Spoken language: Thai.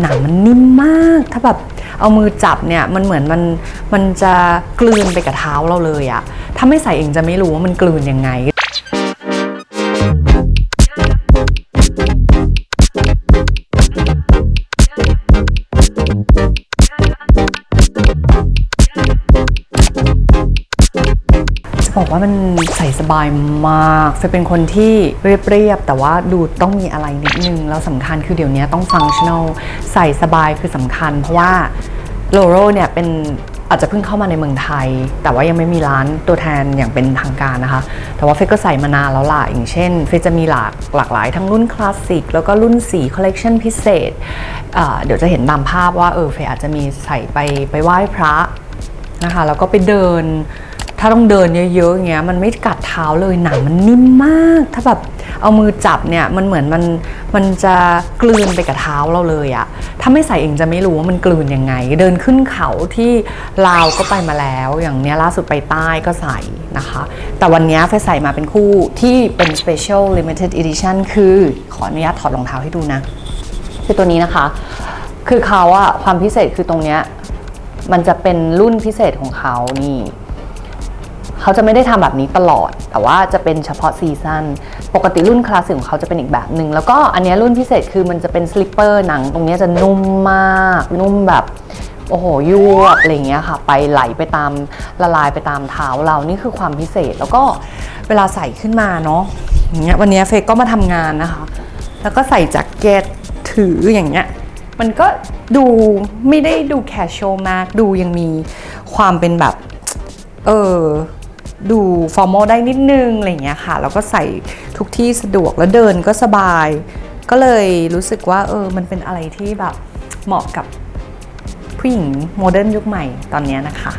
หนังมันนิ่มมาก ถ้าแบบเอามือจับเนี่ยมันเหมือนมันมันจะกลืนไปกับเท้าเราเลยอะถ้าไม่ใส่เองจะไม่รู้ว่ามันกลืนยังไง บอกว่ามันใส่สบายมากเฟยเป็นคนที่เรียบๆแต่ว่าดูต้องมีอะไรนิดนึงแล้วสำคัญคือเดี๋ยวนี้ต้องฟังชั่น a ลใส่สบายคือสำคัญ เพราะว่าโลโรเนี่ยเป็นอาจจะเพิ่งเข้ามาในเมืองไทย แต่ว่ายังไม่มีร้านตัวแทนอย่างเป็นทางการนะคะ แต่ว่าเฟยก็ใส่มานานแล้วล่ะอย่างเช่น เฟยจะมีหลากหลากหลายทั้งรุ่นคลาสสิกแล้วก็รุ่นสีคอลเลกชันพิเศษ เดี๋ยวจะเห็นตามภาพว่าเออเฟยอาจจะมีใส่ไปไปไหว้พระนะคะแล้วก็ไปเดิน ถ้าต้องเดินเยอะๆอย่างเงี้ยมันไม่กัดเท้าเลยหนังมันนิ่มมาก ถ้าแบบเอามือจับเนี่ยมันเหมือนมันมันจะกลืนไปกับเท้าเราเลยอะถ้าไม่ใส่เองจะไม่รู้ว่ามันกลืนยังไง เดินขึ้นเขาที่ลาวก็ไปมาแล้ว อย่างเนี้ยล่าสุดไปใต้ก็ใส่นะคะ แต่วันเนี้ยเฟยใส่มาเป็นคู่ที่เป็น special limited edition คือขออนุญาตถอดรองเท้าให้ดูนะ คือตัวนี้นะคะ คือเขาอะความพิเศษคือตรงเนี้ยมันจะเป็นรุ่นพิเศษของเขานี่ เขาจะไม่ได้ทำแบบนี้ตลอด แต่ว่าจะเป็นเฉพาะซีซันปกติรุ่นคลาสสิกของเขาจะเป็นอีกแบบหนึ่งแล้วก็อันนี้รุ่นพิเศษคือมันจะเป็นสลิปเปอร์หนังตรงนี้จะนุ่มมาก นุ่มแบบโอ้โหยวบอะไรเงี้ยค่ะ ไปไหลไปตามละลายไปตามเท้าเรานี่คือความพิเศษแล้วก็เวลาใส่ขึ้นมาเนาะอย่างเงี้ยวันนี้เฟก็มาทำงานนะคะ แล้วก็ใส่แจ็คเก็ตถืออย่างเงี้ยมันก็ดูไม่ได้ดูแคชชวลมาก ดูยังมีความเป็นแบบ เออ ดูฟอร์มอลได้นิดนึงอะไรเงี้ยค่ะแล้วก็ใส่ทุกที่สะดวกแล้วเดินก็สบาย ก็เลยรู้สึกว่าเออมันเป็นอะไรที่แบบเหมาะกับผู้หญิงโมเดิร์นยุคใหม่ตอนนี้นะคะ